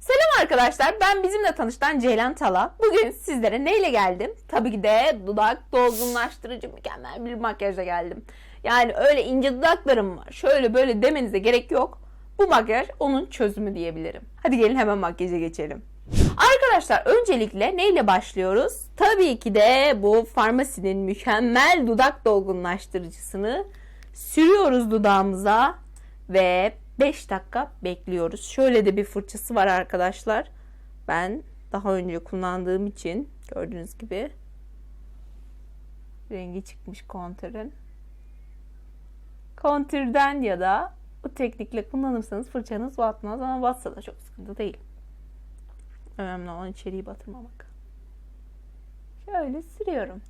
Selam arkadaşlar. Ben bizimle tanıştan Ceylan Tala. Bugün sizlere neyle geldim? Tabii ki de dudak dolgunlaştırıcı mükemmel bir makyajla geldim. Yani öyle ince dudaklarım var. Şöyle böyle demenize gerek yok. Bu makyaj onun çözümü diyebilirim. Hadi gelin hemen makyaja geçelim. Arkadaşlar öncelikle neyle başlıyoruz? Tabii ki de bu farmasinin mükemmel dudak dolgunlaştırıcısını sürüyoruz dudağımıza ve 5 dakika bekliyoruz. Şöyle de bir fırçası var arkadaşlar. Ben daha önce kullandığım için gördüğünüz gibi rengi çıkmış kontürün. Kontürden ya da bu teknikle kullanırsanız fırçanız batmaz ama batsa da çok sıkıntı değil. Önemli olan içeriği batırmamak. Şöyle sürüyorum.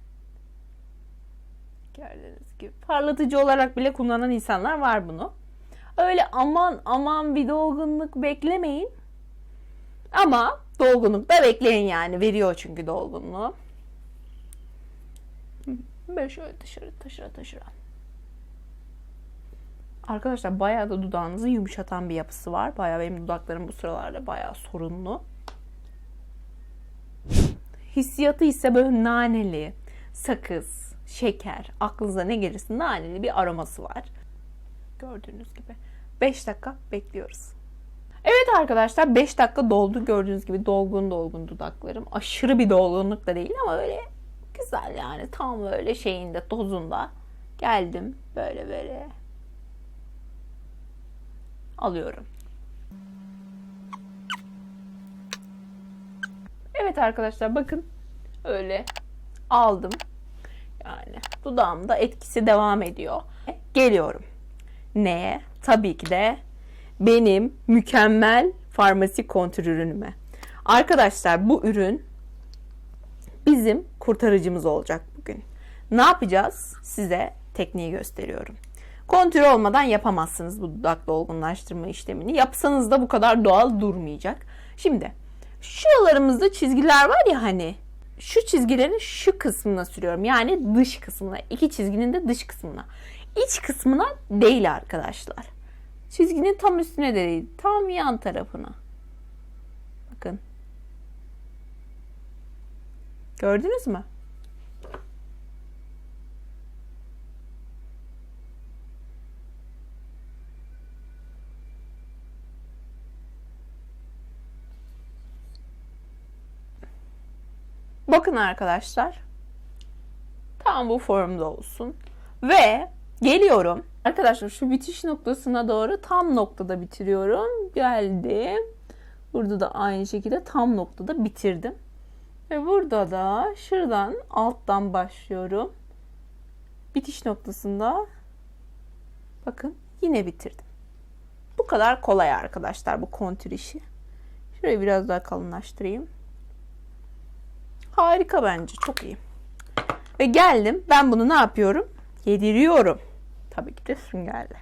Gördüğünüz gibi. Parlatıcı olarak bile kullanan insanlar var bunu. Öyle aman aman bir dolgunluk beklemeyin. Ama dolgunluk da bekleyin yani. Veriyor çünkü dolgunluğu. Böyle şöyle taşıra taşıra taşıra. Arkadaşlar bayağı da dudağınızı yumuşatan bir yapısı var. Bayağı benim dudaklarım bu sıralarda bayağı sorunlu. Hissiyatı ise böyle naneli, sakız, şeker, aklınıza ne gelirse naneli bir aroması var. Gördüğünüz gibi. 5 dakika bekliyoruz. Evet arkadaşlar 5 dakika doldu. Gördüğünüz gibi dolgun dolgun dudaklarım. Aşırı bir dolgunluk da değil ama böyle güzel yani. Tam böyle şeyinde tozunda. Geldim böyle böyle. Alıyorum. Evet arkadaşlar bakın. Öyle aldım. Yani dudağımda etkisi devam ediyor. Geliyorum. Neye? Tabii ki de benim mükemmel farmasi kontür ürünüme. Arkadaşlar bu ürün bizim kurtarıcımız olacak bugün. Ne yapacağız? Size tekniği gösteriyorum. Kontür olmadan yapamazsınız bu dudak dolgunlaştırma işlemini. Yapsanız da bu kadar doğal durmayacak. Şimdi şuralarımızda çizgiler var ya hani şu çizgilerin şu kısmına sürüyorum. Yani dış kısmına. iki çizginin de dış kısmına. İç kısmına değil arkadaşlar. Çizginin tam üstüne de değil. Tam yan tarafına. Bakın. Gördünüz mü? Bakın arkadaşlar. Tam bu formda olsun. Ve geliyorum. Arkadaşlar şu bitiş noktasına doğru tam noktada bitiriyorum. Geldim. Burada da aynı şekilde tam noktada bitirdim. Ve burada da şuradan alttan başlıyorum. Bitiş noktasında bakın yine bitirdim. Bu kadar kolay arkadaşlar bu kontür işi. Şurayı biraz daha kalınlaştırayım. Harika bence. Çok iyi. Ve geldim. Ben bunu ne yapıyorum? Yediriyorum. Tabii ki de süngerle.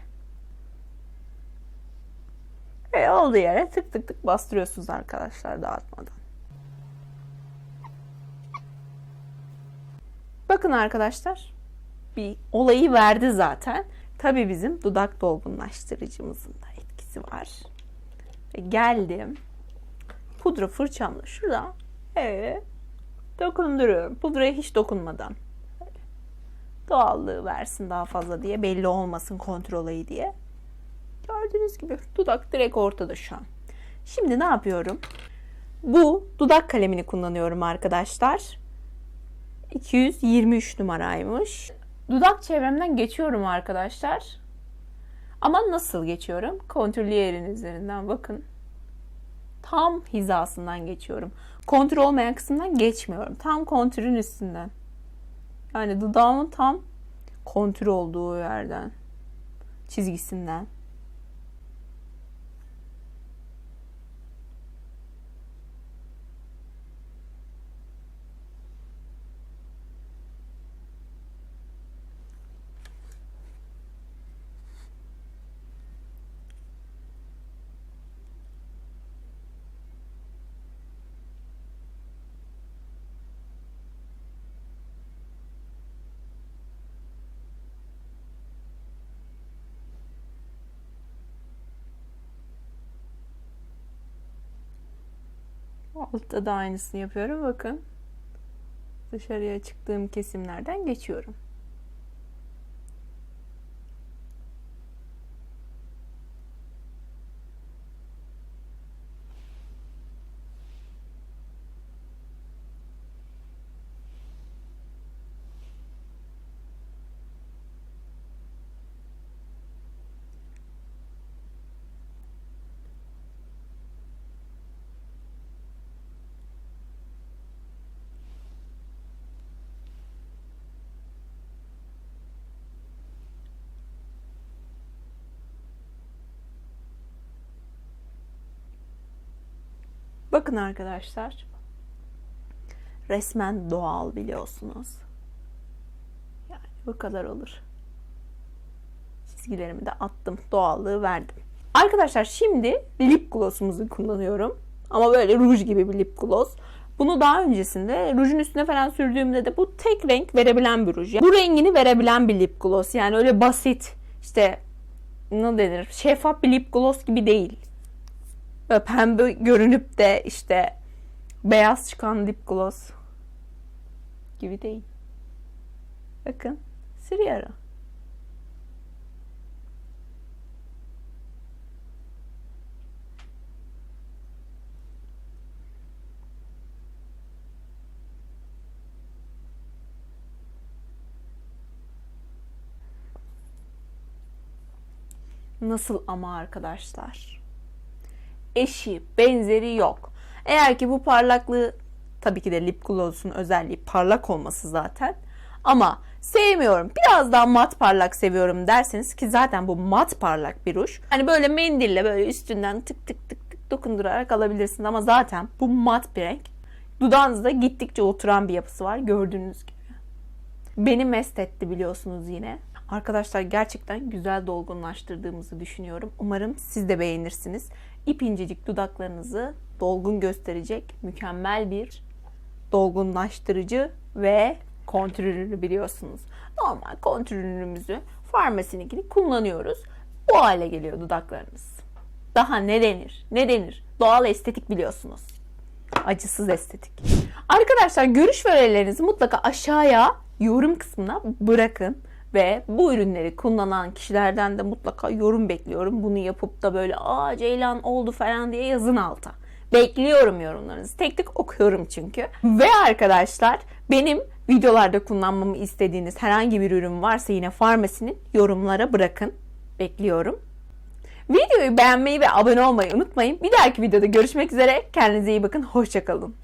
Ve olduğu yere tık tık tık bastırıyorsunuz arkadaşlar dağıtmadan. Bakın arkadaşlar. Bir olayı verdi zaten. Tabii bizim dudak dolgunlaştırıcımızın da etkisi var. Ve geldim. Pudra fırçamla şurada evet, dokunduruyorum. Pudraya hiç dokunmadan doğallığı versin daha fazla diye belli olmasın kontrolayı diye. Gördüğünüz gibi dudak direkt ortada şu an. Şimdi ne yapıyorum? Bu dudak kalemini kullanıyorum arkadaşlar. 223 numaraymış. Dudak çevremden geçiyorum arkadaşlar. Ama nasıl geçiyorum? Kontürlü yerin üzerinden bakın. Tam hizasından geçiyorum. Kontür olmayan kısımdan geçmiyorum. Tam kontürün üstünden. Yani dudağımın tam kontür olduğu yerden. Çizgisinden. Altta da aynısını yapıyorum. Bakın. Dışarıya çıktığım kesimlerden geçiyorum. Bakın arkadaşlar. Resmen doğal biliyorsunuz. Yani bu kadar olur. Çizgilerimi de attım. Doğallığı verdim. Arkadaşlar şimdi lip gloss'umuzu kullanıyorum. Ama böyle ruj gibi bir lip gloss. Bunu daha öncesinde rujun üstüne falan sürdüğümde de bu tek renk verebilen bir ruj. Bu rengini verebilen bir lip gloss. Yani öyle basit işte ne denir şeffaf bir lip gloss gibi değil. Böyle pembe görünüp de işte beyaz çıkan lip gloss gibi değil. Bakın sürüyorum. Nasıl ama arkadaşlar? Eşi, benzeri yok. Eğer ki bu parlaklığı tabii ki de lip gloss'un özelliği parlak olması zaten. Ama sevmiyorum. Biraz daha mat parlak seviyorum derseniz ki zaten bu mat parlak bir ruj. Hani böyle mendille böyle üstünden tık tık tık tık dokundurarak alabilirsiniz ama zaten bu mat bir renk. Dudağınızda gittikçe oturan bir yapısı var gördüğünüz gibi. Beni mest etti biliyorsunuz yine. Arkadaşlar gerçekten güzel dolgunlaştırdığımızı düşünüyorum. Umarım siz de beğenirsiniz. İp incecik dudaklarınızı dolgun gösterecek mükemmel bir dolgunlaştırıcı ve kontür ürünü biliyorsunuz. Normal kontür ürünümüzü farmasininkini kullanıyoruz. Bu hale geliyor dudaklarınız. Daha ne denir? Ne denir? Doğal estetik biliyorsunuz. Acısız estetik. Arkadaşlar görüş ve mutlaka aşağıya yorum kısmına bırakın ve bu ürünleri kullanan kişilerden de mutlaka yorum bekliyorum. Bunu yapıp da böyle aa Ceylan oldu falan diye yazın alta. Bekliyorum yorumlarınızı. Tek tek okuyorum çünkü. Ve arkadaşlar benim videolarda kullanmamı istediğiniz herhangi bir ürün varsa yine farmasinin yorumlara bırakın. Bekliyorum. Videoyu beğenmeyi ve abone olmayı unutmayın. Bir dahaki videoda görüşmek üzere. Kendinize iyi bakın. Hoşçakalın.